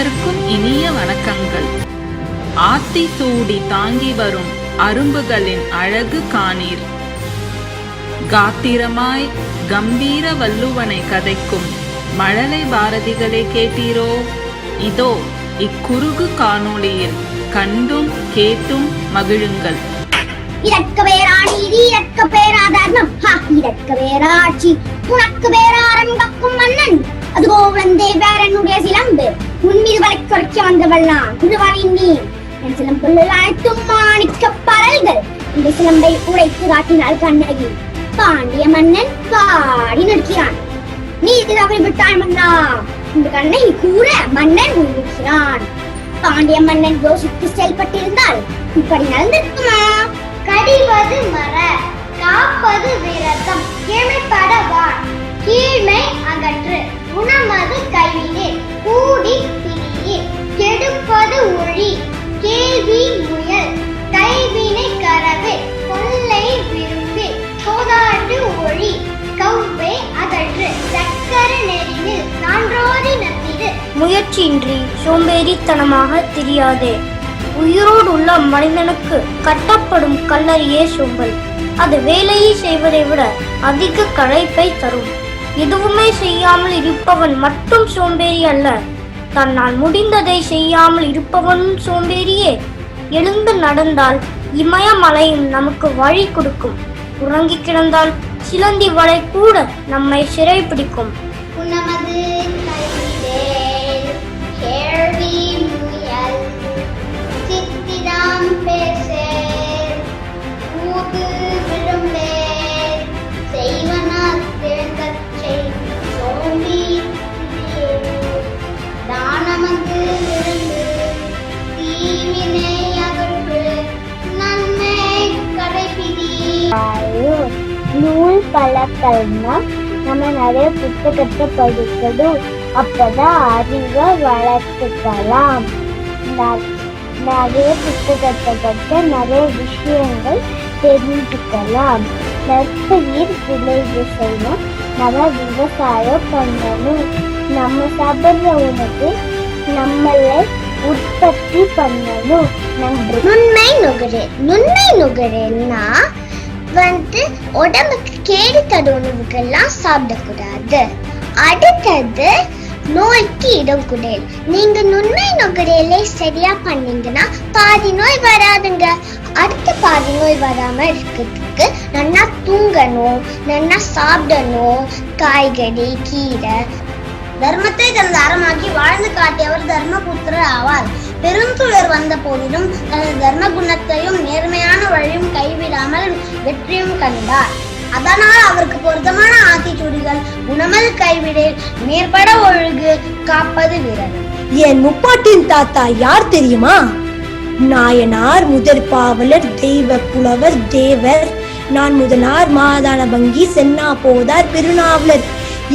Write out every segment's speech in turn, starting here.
அனைவருக்கும் இனிய வணக்கங்கள். ஆத்தி சூடி தாங்கி வரும் அரும்புகளின் அழகு காணீர். காத்திரமாய் கம்பீர வள்ளுவனை கதைக்கும் மழலை பாரதிகளை கேட்டீரோ? இதோ இக்குறுகு காணொளியில் கண்டும் கேட்டும் மகிழுங்கள். இதற்கு பேரா நீதி இதற்கு பேரா தர்மம் இதற்கு பேரா உனக்கு பேரா அரங்கக்கும் மன்னன். அதுகோ வந்தே வேறனுடைய சிலம்பு. உன்மீது வளை குறைக்க வந்தவள்லாம் நான். நீ. என் சிலம்புள்ள அனைத்தும் மாணிக்க பரல்கள். இந்த சிலம்பை உடைத்து காட்டினாள் கண்ணகி. பாண்டிய மன்னன் பாடி நிற்கிறான். நீ இது தவறி விட்டான் மன்னா. இந்த கண்ணகி கூற மன்னன் உயிர்க்கிறான் பாண்டிய மன்னன் யோசித்து செயல்பட்டிருந்தால் இப்படி நடந்திருக்குமா? கடிவது மர காப்பது விரதம். கீழ்மைப்பட வான் கீழ்மை அகற்று முயற்சியின்றி சோம்பேறித்தனமாக தெரியாதே. உயிரோடு உள்ள மனிதனுக்கு கட்டப்படும் கல்லறியே சோம்பல். அது வேலையை செய்வதை விட அதிக களைப்பை தரும். எதுவுமே செய்யாமல் இருப்பவன் மட்டும் சோம்பேறி அல்ல. தன்னால் முடிந்ததை செய்யாமல் இருப்பவனும் சோம்பேறியே. எழுந்து நடந்தால் இமயமலையும் நமக்கு வழி கொடுக்கும். உறங்கி கிடந்தால் சிலந்தி வலை கூட நம்மை சிறை பிடிக்கும் பழக்கம்னா நம்ம நிறைய புத்தகத்தை படிக்கணும். அப்பதான் அறிவை வளர்த்துக்கலாம். நிறைய புத்தகத்தை பற்றி நிறைய விஷயங்கள் தெரிஞ்சுக்கலாம். நற்பயிர் விளைவு செய்யணும் நம்ம விவசாயம் பண்ணணும். நம்ம சாப்பிட்ற உணவு நம்மளை உற்பத்தி பண்ணணும். நன்றி. நுண்மை நுகரு நுண்மை நுகருன்னா வந்து உடம்புக்கு கேடு தரும் உணவுகள்லாம் சாப்பிடக்கூடாது. அடுத்தது நோய்க்கு இடம் குடல் நீங்க நுண்மை நுகரலை சரியா பண்ணீங்கன்னா பாதி நோய் வராதுங்க. அடுத்த பாதி நோய் வராம இருக்கிறதுக்கு நல்லா தூங்கணும் நல்லா சாப்பிடணும். காய்கறி கீரை தர்மத்தை தனது அறமாக்கி வாழ்ந்து காட்டியவர் தர்மபுத்திரர் ஆவார். பெருந்துளர் வந்த போதிலும் தனது தர்ம குணத்தையும் நேர்மையான வெற்றியும் கண்டார் அதனால் அவருக்கு பொருத்தமான ஆத்திச்சூடிகள் உணமல் கைவிடு மேற்பட ஒழுகு காப்பது வீரர் என் முப்பாட்டின் தாத்தா யார் தெரியுமா? நாயனார் முதற் பாவலர் தெய்வ புலவர் தேவர். நான் முதனார் மாதான வங்கி சென்னா போதார் பெருநாவலர்.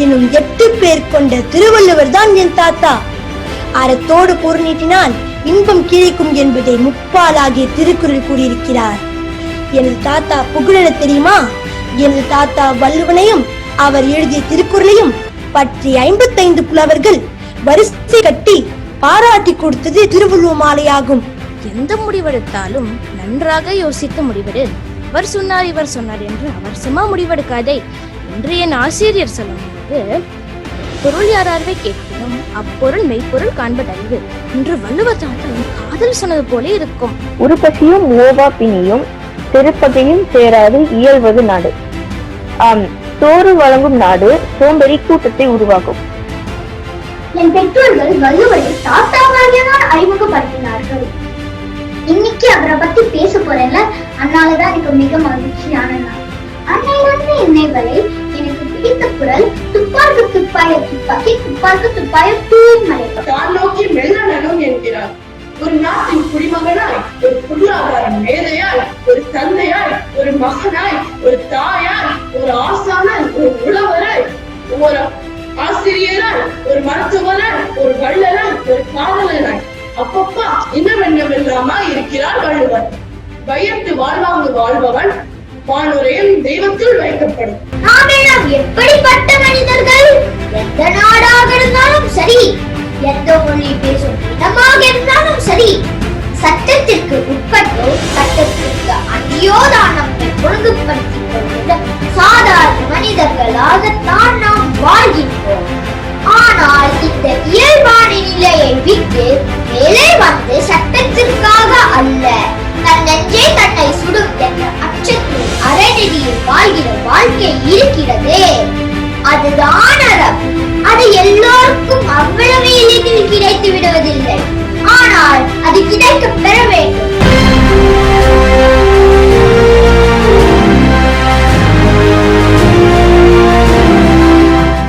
எனும் எட்டு பேர் கொண்ட திருவள்ளுவர் தான் என் தாத்தா. அறத்தோடு பொருநீட்டினால் இன்பம் கிடைக்கும் என்பதை முப்பாலாகிய திருக்குறள் கூறியிருக்கிறார். எனது தாத்தா புகழென தெரியுமா? எனது தாத்தா வள்ளுவனையும் அவர் எழுதிய திருக்குறளையும் பற்றி ஐம்பத்தைந்து புலவர்கள் வரிசை கட்டி பாராட்டி கொடுத்தது திருவள்ளுவ மாலையாகும். எந்த முடிவெடுத்தாலும் நன்றாக யோசித்து முடிவெடு. இவர் சொன்னார் இவர் சொன்னார் என்று அவசரமா முடிவெடுக்காதே என்று என் ஆசிரியர் சொல்லும்போது பொருள் யாரார்வே கேட்கணும் அப்பொருள் மெய்ப்பொருள் காண்பதறிவு. என்று வள்ளுவர் தாத்தா என் காதல் சொன்னது போல இருக்கும். உருப்பசியும் ஓவா பிணியும் திருப்பகையும் சேராது இயல்வது நாடு. ஆம் சோறு வழங்கும் நாடு சோம்பேறி கூட்டத்தை உருவாக்கும். என் பெற்றோர்கள் வள்ளுவரை தாத்தாவாகியதான் அறிமுகப்படுத்தினார்கள். இன்னைக்கு அவரை பத்தி பேச போறேன்ல அதனாலதான் எனக்கு மிக மகிழ்ச்சியான நாள். அன்னையிலிருந்து என்னை வரை எனக்கு பிடித்த குரல் துப்பாக்கு துப்பாய துப்பாக்கி துப்பாக்கு துப்பாய தூய்மலை நோக்கி மெல்ல நடும் என்கிறார். ஒரு நாட்டின் குடிமகனாய் ஒரு பொருளாதார மேதையாய் ஒரு தந்தையாய் ஒரு மகனாய் ஒரு தாயாய் ஒரு ஆசானாய் ஒரு உழவராய் ஒரு ஆசிரியராய் ஒரு மருத்துவராய் ஒரு வள்ளலாய் ஒரு காதலனாய் அப்பப்பா இன்னவென்னம் இல்லாமா இருக்கிறார் வள்ளுவர். பயத்து வாழ்வாங்கு வாழ்பவன் வானுரையும் தெய்வத்தில் வைக்கப்படும். நாமெல்லாம் எப்படிப்பட்ட மனிதர்கள்? எந்த நாடாக இருந்தாலும் சரி எந்த மொழி பேசும் சரி சட்டத்திற்கு உட்பட்டோ சட்டத்திற்கு அடியோதானம் ஒழுங்குபடுத்திக் கொள்கின்ற சாதாரண மனிதர்களாகத்தான் நாம் வாழ்கின்றோம். ஆனால் இந்த இயல்பான நிலையை விட்டு மேலே வந்து சட்டத்திற்காக அல்ல. தன் நெஞ்சே தன்னை சுடும் என்ற அச்சத்தில் அறநெறியில் வாழ்கிற வாழ்க்கை இருக்கிறதே. அதுதான் அறம். அது எல்லோருக்கும் அவ்வளவு எளிதில் கிடைத்து விடுவதில்லை. ஆனால் அது கிடைக்க பெற வேண்டும்.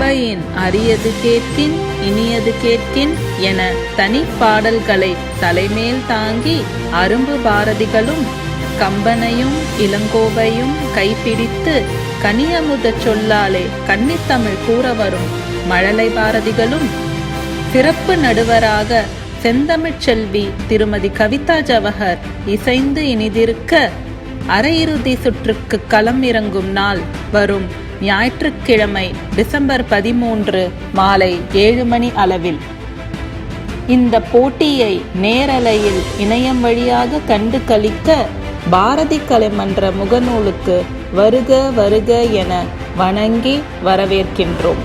பையின் அரியது கேட்கின் இனியது கேட்கின் என தனி பாடல்களை தலைமேல் தாங்கி அரும்பு பாரதிகளும் கம்பனையும் இளங்கோவையும் கைப்பிடித்து கனியமுத சொல்லாலே கன்னித்தமிழ் கூற வரும் மழலை பாரதிகளும் சிறப்பு நடுவராக செந்தமிழ்ச்செல்வி திருமதி கவிதா ஜவஹர் இசைந்து இனிதிருக்க அரையிறுதி சுற்றுக்கு களம் இறங்கும் நாள் வரும் ஞாயிற்றுக்கிழமை டிசம்பர் பதிமூன்று மாலை ஏழு மணி அளவில். இந்த போட்டியை நேரலையில் இணையம் வழியாக கண்டு கழிக்க பாரதி கலைமன்ற முகநூலுக்கு வருக வருக என வணங்கி வரவேற்கின்றோம்.